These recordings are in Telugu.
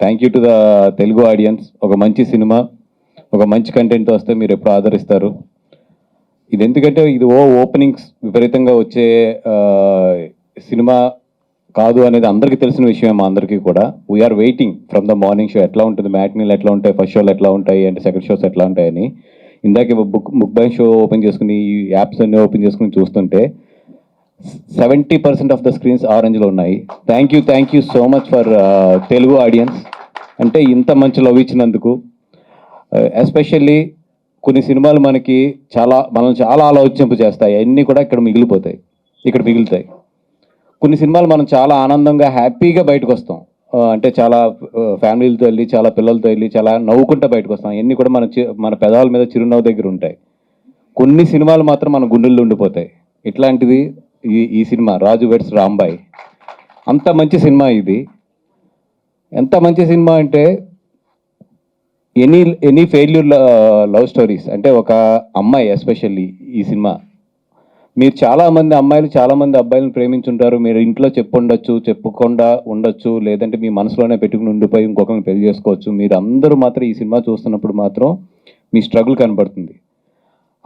Thank you to the Telugu audience ఒక మంచి సినిమా ఒక మంచి కంటెంట్ వస్తే మీరు ఎప్పుడు ఆదరిస్తారు. ఇది ఎందుకంటే ఇది ఓ ఓపెనింగ్స్ విపరీతంగా వచ్చే సినిమా కాదు అనేది అందరికీ తెలిసిన విషయం మా అందరికీ కూడా. We're waiting from the morning show ఎట్లా ఉంటుంది మ్యాట్నీలు ఎట్లా ఉంటాయి ఫస్ట్ షోలు ఎట్లా ఉంటాయి అంటే సెకండ్ షోస్ ఎట్లా ఉంటాయని. ఇందాక book book by show open చేసుకుని ఈ యాప్స్ అన్నీ ఓపెన్ చేసుకుని చూస్తుంటే seventy percent of the screens ఆరెంజ్లో ఉన్నాయి. Thank you thank you so much for Telugu audience అంటే ఇంత మంచి లవ్ ఇచ్చినందుకు. Uh, ఎస్పెషల్లీ కొన్ని సినిమాలు మనకి చాలా మనల్ని చాలా ఆలోచింపు చేస్తాయి. అన్నీ కూడా ఇక్కడ మిగిలిపోతాయి. ఇక్కడ మిగులుతాయి. కొన్ని సినిమాలు మనం చాలా ఆనందంగా హ్యాపీగా బయటకు వస్తాం. Uh, అంటే చాలా uh, ఫ్యామిలీలతో వెళ్ళి చాలా పిల్లలతో వెళ్ళి చాలా నవ్వుకుంటూ బయటకు వస్తాం. అన్నీ కూడా మన మన పెదాల మీద చిరునవ్వు దగ్గర ఉంటాయి. కొన్ని సినిమాలు మాత్రం మన గుండెల్లో ఉండిపోతాయి. ఇట్లాంటిది ఈ ఈ సినిమా రాజు వెడ్స్ రాంబాయ్. అంత మంచి సినిమా ఇది. ఎంత మంచి సినిమా అంటే any any failure love stories. అంటే ఒక అమ్మాయి ఎస్పెషల్లీ ఈ సినిమా. మీరు చాలామంది అమ్మాయిలు చాలామంది అబ్బాయిలను ప్రేమించుంటారు. మీరు ఇంట్లో చెప్పుండొచ్చు చెప్పకుండా ఉండొచ్చు. లేదంటే మీ మనసులోనే పెట్టుకుని ఉండిపోయి ఇంకొకరిని పెళ్ళి చేసుకోవచ్చు. మీరు అందరూ మాత్రం ఈ సినిమా చూస్తున్నప్పుడు మాత్రం మీ స్ట్రగుల్ కనబడుతుంది.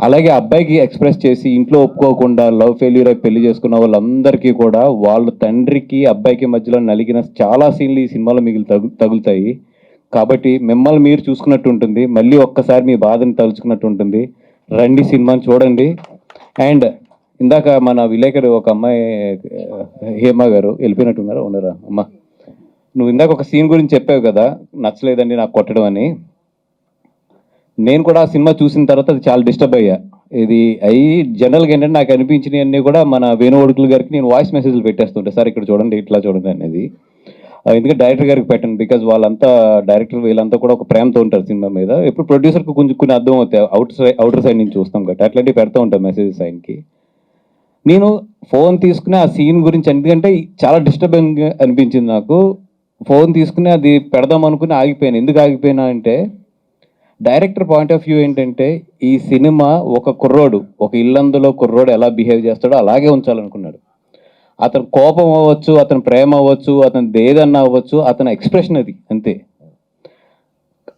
అలాగే అబ్బాయికి ఎక్స్ప్రెస్ చేసి ఇంట్లో ఒప్పుకోకుండా లవ్ ఫెయిల్యూర్ అయి పెళ్ళి చేసుకున్న వాళ్ళందరికీ కూడా వాళ్ళ తండ్రికి అబ్బాయికి మధ్యలో నలిగిన చాలా సీన్లు ఈ సినిమాలో మిగిలి తగు తగులుతాయి. కాబట్టి మిమ్మల్ని మీరు చూసుకున్నట్టు ఉంటుంది. మళ్ళీ ఒక్కసారి మీ బాధని తలుచుకున్నట్టు ఉంటుంది. రండి సినిమాని చూడండి. అండ్ ఇందాక మన విలేకరు ఒక అమ్మాయి హేమ గారు వెళ్ళిపోయినట్టున్నారు. ఉండరా అమ్మ. నువ్వు ఇందాక ఒక సీన్ గురించి చెప్పావు కదా నచ్చలేదండి నాకు కొట్టడం అని. నేను కూడా ఆ సినిమా చూసిన తర్వాత అది చాలా డిస్టర్బ్ అయ్యా. ఇది అయ్యి జనరల్గా ఏంటంటే నాకు అనిపించినవి అన్నీ కూడా మన వేణువడుకుల గారికి నేను వాయిస్ మెసేజ్లు పెట్టేస్తుంటే. సార్ ఇక్కడ చూడండి ఇట్లా చూడండి అనేది. ఎందుకంటే డైరెక్టర్ గారికి పెట్టండి బికాజ్ వాళ్ళంతా డైరెక్టర్ వీళ్ళంతా కూడా ఒక ప్రేమతో ఉంటారు సినిమా మీద. ఎప్పుడు ప్రొడ్యూసర్కి కొంచెం కొన్ని అర్థం అవుతాయి అవుట్ సైడ్ అవుటర్ సైడ్ నుంచి చూస్తాం కాబట్టి అట్లాంటివి పెడతా ఉంటాం మెసేజెస్ ఆయనకి నేను ఫోన్ తీసుకుని ఆ సీన్ గురించి ఎందుకంటే చాలా డిస్టర్బింగ్ అనిపించింది నాకు. ఫోన్ తీసుకుని అది పెడదాం అనుకుని ఆగిపోయాను. ఎందుకు ఆగిపోయినా అంటే డైరెక్టర్ పాయింట్ ఆఫ్ వ్యూ ఏంటంటే ఈ సినిమా ఒక కుర్రోడు ఒక ఇల్లందులో కుర్రోడు ఎలా బిహేవ్ చేస్తాడో అలాగే ఉంచాలనుకున్నాడు. అతని కోపం అవ్వచ్చు అతని ప్రేమ అవ్వచ్చు అతను దేదన్నా అవ్వచ్చు అతని ఎక్స్ప్రెషన్ అది అంతే.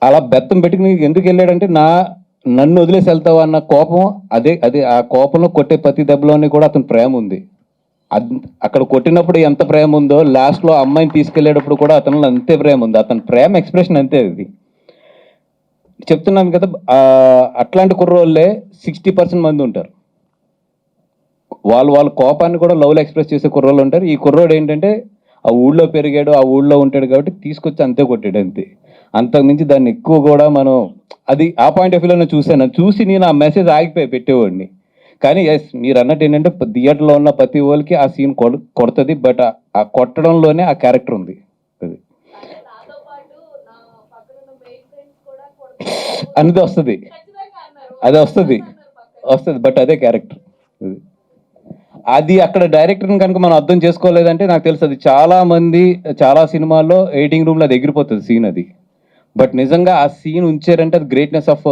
అలా బెత్తం పెట్టుకుని ఎందుకు వెళ్ళాడంటే నా నన్ను వదిలేసి వెళ్తావు అన్న కోపం అదే అదే ఆ కోపంలో కొట్టే ప్రతి దెబ్బలోనే కూడా అతని ప్రేమ ఉంది. అద్- అక్కడ కొట్టినప్పుడు ఎంత ప్రేమ ఉందో లాస్ట్లో అమ్మాయిని తీసుకెళ్ళేటప్పుడు కూడా అతనిలో అంతే ప్రేమ ఉంది. అతని ప్రేమ ఎక్స్ప్రెషన్ అంతే అది. చెప్తున్నాను కదా అట్లాంటి కుర్రోళ్ళే సిక్స్టీ పర్సెంట్ మంది ఉంటారు. వాళ్ళు వాళ్ళ కోపాన్ని కూడా లవ్లో ఎక్స్ప్రెస్ చేసే కుర్రోళ్ళు ఉంటారు. ఈ కుర్రోడు ఏంటంటే ఆ ఊళ్ళో పెరిగాడు ఆ ఊళ్ళో ఉంటాడు కాబట్టి తీసుకొచ్చి అంతే కొట్టాడు అంతే. అంతకుమించి దాన్ని ఎక్కువ కూడా మనం అది ఆ పాయింట్ ఆఫ్ వ్యూలో చూశాను. చూసి నేను ఆ మెసేజ్ ఆగిపోయి పెట్టేవాడిని. కానీ ఎస్ మీరు అన్నట్టు ఏంటంటే థియేటర్లో ఉన్న ప్రతి వాళ్ళకి ఆ సీన్ కొడ కొడుతుంది బట్ ఆ కొట్టడంలోనే ఆ క్యారెక్టర్ ఉంది అది నాతో పాటు నా పక్కన ఉన్న మెయిన్ ఫ్రెండ్స్ కూడా కొడుతున్నారు. అనేది వస్తుంది. అది వస్తుంది. వస్తుంది బట్ అదే క్యారెక్టర్ అది. అక్కడ డైరెక్టర్ని కనుక మనం అర్థం చేసుకోలేదంటే నాకు తెలుసు అది చాలా మంది చాలా సినిమాల్లో ఎడిటింగ్ రూమ్లో అది ఎగిరిపోతుంది సీన్ అది. బట్ నిజంగా ఆ సీన్ ఉంచారంటే అది greatness of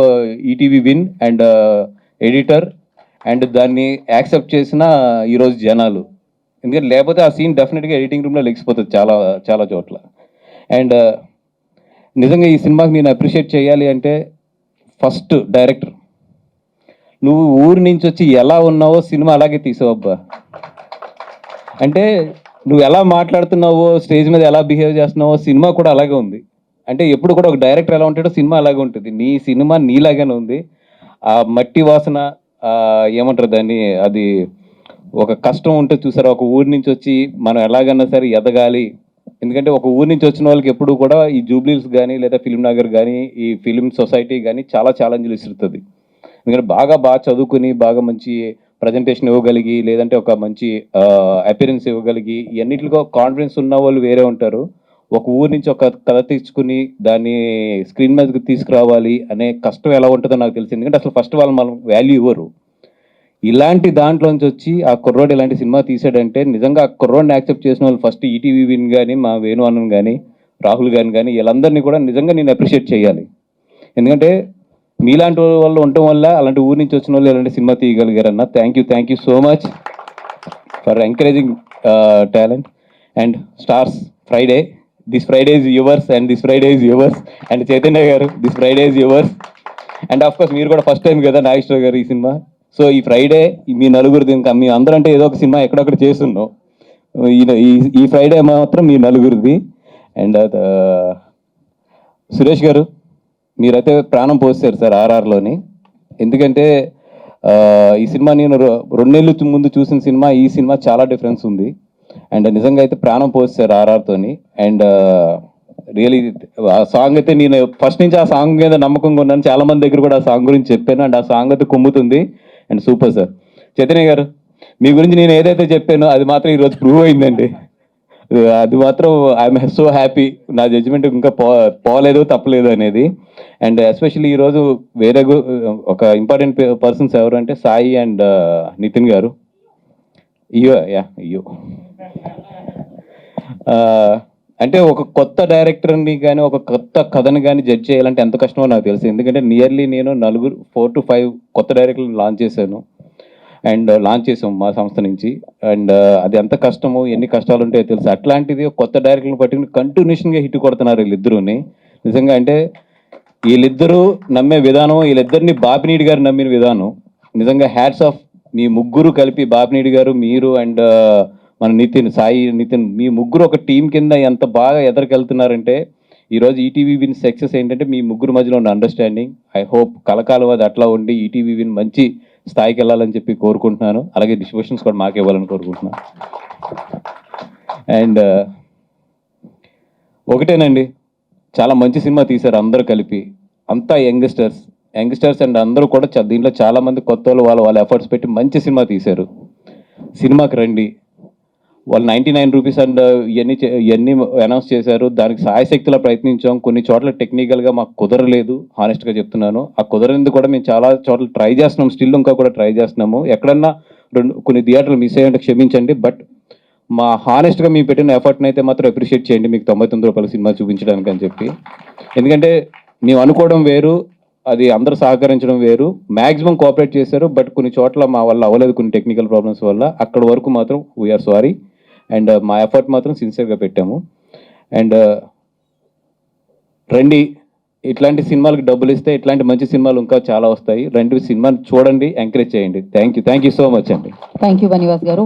ETV Win and editor and దాన్ని యాక్సెప్ట్ చేసిన ఈరోజు జనాలు. ఎందుకంటే లేకపోతే ఆ సీన్ డెఫినెట్గా ఎడిటింగ్ రూమ్లో లెగిసిపోతుంది చాలా చాలా చోట్ల. అండ్ uh, నిజంగా ఈ సినిమాకి నేను అప్రిషియేట్ చేయాలి అంటే ఫస్ట్ డైరెక్టర్. నువ్వు ఊరి నుంచి వచ్చి ఎలా ఉన్నావో సినిమా అలాగే తీసావబ్బా. అంటే నువ్వు ఎలా మాట్లాడుతున్నావో స్టేజ్ మీద ఎలా బిహేవ్ చేస్తున్నావో సినిమా కూడా అలాగే ఉంది. అంటే ఎప్పుడు కూడా ఒక డైరెక్టర్ ఎలా ఉంటాడో సినిమా అలాగే ఉంటుంది. నీ సినిమా నీలాగానే ఉంది. ఆ మట్టి వాసన ఏమంటారు దాన్ని అది ఒక కష్టం ఉంటే చూసారా ఒక ఊరి నుంచి వచ్చి మనం ఎలాగన్నా సరే ఎదగాలి ఎందుకంటే ఒక ఊరి నుంచి వచ్చిన వాళ్ళకి ఎప్పుడు కూడా ఈ జూబ్లీస్ కానీ లేదా ఫిల్మ్ నగర్ కానీ ఈ ఫిల్మ్ సొసైటీ కానీ చాలా ఛాలెంజ్లు ఇస్తుంది ఎందుకంటే బాగా బాగా చదువుకుని బాగా మంచి ప్రజెంటేషన్ ఇవ్వగలిగి లేదంటే ఒక మంచి అపిరెన్స్ ఇవ్వగలిగి ఇవన్నిటిలో కాన్ఫిడెన్స్ ఉన్న వాళ్ళు వేరే ఉంటారు. ఒక ఊరు నుంచి ఒక కథ తెచ్చుకుని దాన్ని స్క్రీన్ మీదకి తీసుకురావాలి అనే కష్టం ఎలా ఉంటుందో నాకు తెలిసింది. ఎందుకంటే అసలు ఫస్ట్ వాళ్ళు మనం వాల్యూ ఇవ్వరు. ఇలాంటి దాంట్లోంచి వచ్చి ఆ కుర్రోడు ఇలాంటి సినిమా తీసాడంటే నిజంగా ఆ కుర్రోడిని యాక్సెప్ట్ చేసిన వాళ్ళు ఫస్ట్ ఈటీవీ విన్ కానీ మా వేణు అన్నన్ కానీ రాహుల్ గారిని కానీ వీళ్ళందరినీ కూడా నిజంగా నేను అప్రిషియేట్ చేయాలి. ఎందుకంటే మీలాంటి వాళ్ళు ఉండటం వల్ల అలాంటి ఊరి నుంచి వచ్చిన వాళ్ళు ఇలాంటి సినిమా తీయగలిగారన్న. Thank you thank you so much for encouraging talent and stars Friday this Friday is yours and this Friday is yours and Chaitanya garu this Friday is yours and of course మీరు కూడా ఫస్ట్ టైం కదా నాగేశ్వర గారు ఈ సినిమా. సో ఈ ఫ్రైడే మీ నలుగురిది ఇంకా మీ అందరూ అంటే ఏదో ఒక సినిమా ఎక్కడొక్కడ చేస్తున్నాం ఈ- ఈ- ఈ ఫ్రైడే మాత్రం మీ నలుగురిది. అండ్ సురేష్ గారు మీరైతే ప్రాణం పోస్తారు సార్ ఆర్ఆర్లోని. ఎందుకంటే ఈ సినిమా నేను రెండేళ్ళు ముందు చూసిన సినిమా ఈ సినిమా చాలా డిఫరెన్స్ ఉంది. అండ్ నిజంగా అయితే ప్రాణం పోస్తారు ఆర్ఆర్తోని. అండ్ రియలీ ఆ సాంగ్ అయితే నేను ఫస్ట్ నుంచి ఆ సాంగ్ మీద నమ్మకంగా ఉన్నాను. చాలా మంది దగ్గర కూడా ఆ సాంగ్ గురించి చెప్పాను. అండ్ ఆ సాంగ్ అయితే కుమ్ముతుంది. And super sir. Chaitanya garu మీ గురించి నేను ఏదైతే చెప్పానో అది మాత్రం ఈరోజు ప్రూవ్ అయిందండి. అది మాత్రం ఐఎమ్ సో హ్యాపీ నా జడ్జిమెంట్ ఇంకా పో పోలేదు తప్పలేదు అనేది. అండ్ ఎస్పెషల్లీ ఈరోజు వేరే గు- ఒక ఇంపార్టెంట్ పర్సన్స్ ఎవరు అంటే సాయి అండ్ నితిన్ గారు. అయ్యో యా అయ్యో అంటే ఒక కొత్త డైరెక్టర్ని కానీ ఒక కొత్త కథని కానీ జడ్జ్ చేయాలంటే ఎంత కష్టమో నాకు తెలుసు. ఎందుకంటే నియర్లీ నేను నలుగురు ఫోర్ టు ఫైవ్ కొత్త డైరెక్టర్లు లాంచ్ చేశాను. అండ్ లాంచ్ చేసాం మా సంస్థ నుంచి. అండ్ uh, అది ఎంత కష్టమో ఎన్ని కష్టాలు ఉంటాయో తెలుసు. అట్లాంటిది కొత్త డైరెక్టర్ని పట్టుకుని కంటిన్యూషన్గా హిట్ కొడుతున్నారు వీళ్ళిద్దరుని. నిజంగా అంటే వీళ్ళిద్దరూ నమ్మే విధానం వీళ్ళిద్దరిని బాపినీడి గారు నమ్మిన విధానం. నిజంగా హ్యాట్స్ ఆఫ్ మీ ముగ్గురు కలిపి బాపినీడి గారు మీరు అండ్ uh, మన నితిన్ సాయి నితిన్ మీ ముగ్గురు ఒక టీం కింద ఎంత బాగా ఎదరికెళ్తున్నారంటే ఈరోజు ఈటీవీ విన్ సక్సెస్ ఏంటంటే మీ ముగ్గురు మధ్యలో ఉన్న అండర్స్టాండింగ్ ఐ హోప్ కలకాలం అది అట్లా ఉండి ఈటీవీ విన్ మంచి స్థాయికి వెళ్ళాలని చెప్పి కోరుకుంటున్నాను. అలాగే డిస్ట్రిబ్యూషన్స్ కూడా మాకు ఇవ్వాలని కోరుకుంటున్నాను. అండ్ uh, ఒకటేనండి చాలా మంచి సినిమా తీశారు అందరూ కలిపి. అంతా యంగ్స్టర్స్. యంగ్స్టర్స్ అండ్ అందరూ కూడా దీంట్లో చాలామంది కొత్త వాళ్ళు వాళ్ళ వాళ్ళ ఎఫర్ట్స్ పెట్టి మంచి సినిమా తీశారు. సినిమాకి రండి. వాళ్ళు నైంటీ నైన్ రూపీస్ అండ్ ఇవన్నీ చే- ఇవన్నీ అనౌన్స్ చేశారు. దానికి సాయశక్తిలో ప్రయత్నించాం. కొన్ని చోట్ల టెక్నికల్గా మాకు కుదరలేదు హానెస్ట్గా చెప్తున్నాను. ఆ కుదరింది కూడా మేము చాలా చోట్ల ట్రై చేస్తున్నాం. స్టిల్ ఇంకా కూడా ట్రై చేస్తున్నాము. ఎక్కడన్నా రెండు కొన్ని థియేటర్లు మిస్ అయ్యంటే క్షమించండి బట్ మా హానెస్ట్గా మేము పెట్టిన ఎఫర్ట్ని అయితే మాత్రం అప్రిషియేట్ చేయండి. మీకు తొంభై తొమ్మిది రూపాయల సినిమా చూపించడానికి అని చెప్పి. ఎందుకంటే మేము అనుకోవడం వేరు అది అందరూ సహకరించడం వేరు. మ్యాక్సిమం కోఆపరేట్ చేశారు బట్ కొన్ని చోట్ల మా వల్ల అవ్వలేదు కొన్ని టెక్నికల్ ప్రాబ్లమ్స్ వల్ల. అక్కడ వరకు మాత్రం వీఆర్ సారీ అండ్ మా ఎఫర్ట్ మాత్రం సిన్సియర్గా పెట్టాము. అండ్ రండి ఇట్లాంటి సినిమాలకు డబ్బులు ఇస్తే ఇట్లాంటి మంచి సినిమాలు ఇంకా చాలా వస్తాయి. రెండు సినిమాని చూడండి ఎంకరేజ్ చేయండి. Thank you thank you so much అండి. Thank you Bunny Vas garu.